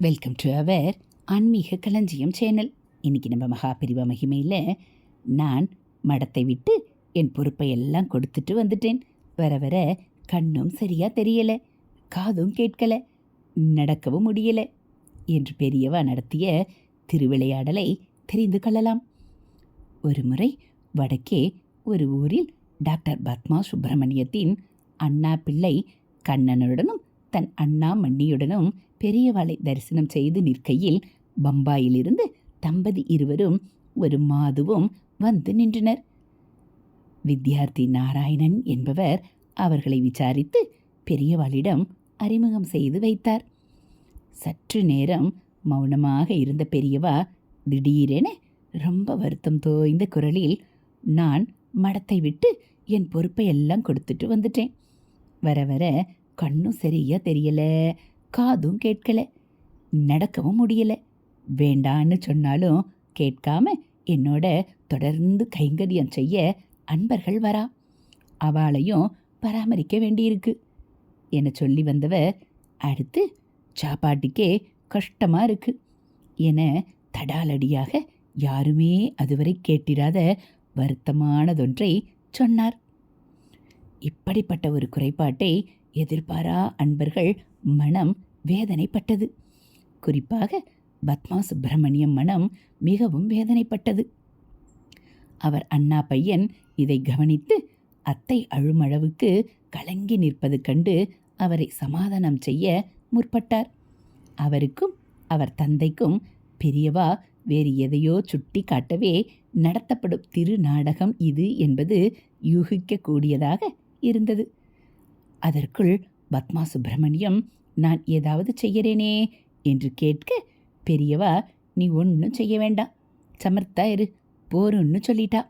Welcome to our ஆன்மீக களஞ்சியம் channel இன்றைக்கி நம்ம மகாபிரிவ மகிமையில் நான் மடத்தை விட்டு என் பொறுப்பை எல்லாம் கொடுத்துட்டு வந்துட்டேன். வர வர கண்ணும் சரியாக தெரியலை காதும் கேட்கலை நடக்கவும் முடியலை என்று பெரியவா நடத்திய திருவிளையாடலை தெரிந்து கொள்ளலாம். ஒரு முறை வடக்கே ஒரு ஊரில் டாக்டர் பத்மா சுப்பிரமணியத்தின் அண்ணா பிள்ளை கண்ணனுடனும் தன் அண்ணா மண்ணியுடனும் பெரியவாளை தரிசனம் செய்து நிற்கையில் பம்பாயிலிருந்து தம்பதி இருவரும் ஒரு மாதுவும் வந்து நின்றனர். வித்யார்த்தி நாராயணன் என்பவர் அவர்களை விசாரித்து பெரியவாளிடம் அறிமுகம் செய்து வைத்தார். சற்று நேரம் மௌனமாக இருந்த பெரியவா திடீரென ரொம்ப வருத்தம் தோய்ந்த குரலில் நான் மடத்தை விட்டு என் பொறுப்பை எல்லாம் கொடுத்துட்டு வந்துட்டேன். வர வர கண்ணும் சரியா தெரியல. காதும் கேட்கல. நடக்கவும் முடியல. வேண்டான்னு சொன்னாலும் கேட்காம என்னோட தொடர்ந்து கைங்கரியம் செய்ய அன்பர்கள் வரா. அவளையும் பராமரிக்க வேண்டியிருக்கு. என சொல்லி வந்தவ அடுத்து சாப்பாட்டுக்கே கஷ்டமாக இருக்கு. என தடாலடியாக யாருமே அதுவரை கேட்டிராத வருத்தமானதொன்றை சொன்னார். இப்படிப்பட்ட ஒரு குறைபாட்டை எதிர்பாரா அன்பர்கள் மனம் வேதனைப்பட்டது. குறிப்பாக பத்மா சுப்பிரமணியம் மனம் மிகவும் வேதனைப்பட்டது. அவர் அண்ணா பையன் இதை கவனித்து அத்தை அழுமளவுக்கு கலங்கி நிற்பது கண்டு அவரை சமாதானம் செய்ய முற்பட்டார். அவருக்கும் அவர் தந்தைக்கும் பெரியவா வேறு எதையோ சுட்டி காட்டவே நடத்தப்படும் திரு நாடகம் இது என்பது யூகிக்கக்கூடியதாக இருந்தது. அதற்குள் பத்மா சுப்பிரமணியம் நான் ஏதாவது செய்கிறேனே என்று கேட்க பெரியவா நீ ஒன்றும் செய்ய வேண்டாம். சமர்த்தா இரு போருன்னு சொல்லிட்டா.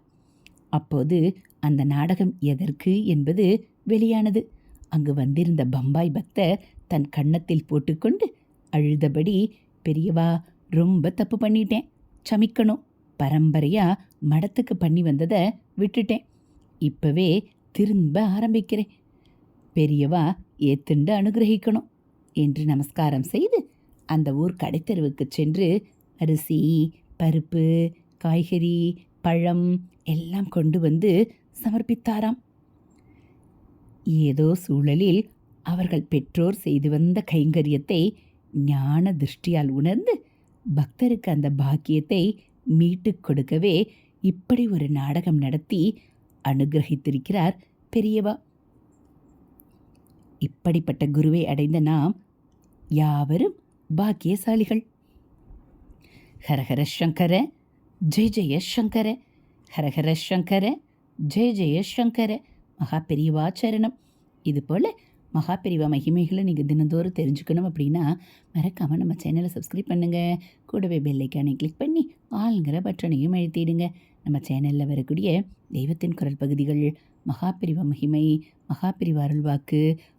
அப்போது அந்த நாடகம் எதற்கு என்பது வெளியானது. அங்கு வந்திருந்த பம்பாய் பக்தர் தன் கன்னத்தில் போட்டுக்கொண்டு அழுதபடி பெரியவா ரொம்ப தப்பு பண்ணிட்டேன். சமிக்கணும். பரம்பரையாக மடத்துக்கு பண்ணி வந்ததை விட்டுட்டேன். இப்போவே திரும்ப ஆரம்பிக்கிறேன். பெரியவா ஏத்துண்டு அனுகிரகிக்கணும் என்று நமஸ்காரம் செய்து அந்த ஊர் கடைத்தெருவுக்கு சென்று அரிசி பருப்பு காய்கறி பழம் எல்லாம் கொண்டு வந்து சமர்ப்பித்தாராம். ஏதோ சூழலில் அவர்கள் பெற்றோர் செய்து வந்த கைங்கரியத்தை ஞான திருஷ்டியால் உணர்ந்து பக்தருக்கு அந்த பாக்கியத்தை மீட்டுக் கொடுக்கவே இப்படி ஒரு நாடகம் நடத்தி அனுகிரகித்திருக்கிறார் பெரியவா. இப்படிப்பட்ட குருவை அடைந்த நாம் யாவரும் பாக்கியசாலிகள். ஹரஹர சங்கர ஜெய ஜெய சங்கர ஹரஹர சங்கர ஜெய ஜெய சங்கர. மகா பெரியவா சரணம். இதுபோல் மகா பெரியவா மகிமைகளை நீங்கள் தினந்தோறும் தெரிஞ்சுக்கணும் அப்படின்னா மறக்காமல் நம்ம சேனலை சப்ஸ்கிரைப் பண்ணுங்கள் கூடவே பெல்லைக்கானை கிளிக் பண்ணி ஆளுங்கிற பட்டனையும் அழுத்திடுங்க. நம்ம சேனலில் வரக்கூடிய தெய்வத்தின் குரல் பகுதிகள் மகாபிரிவ மகிமை மகாபிரிவ அருள்வாக்கு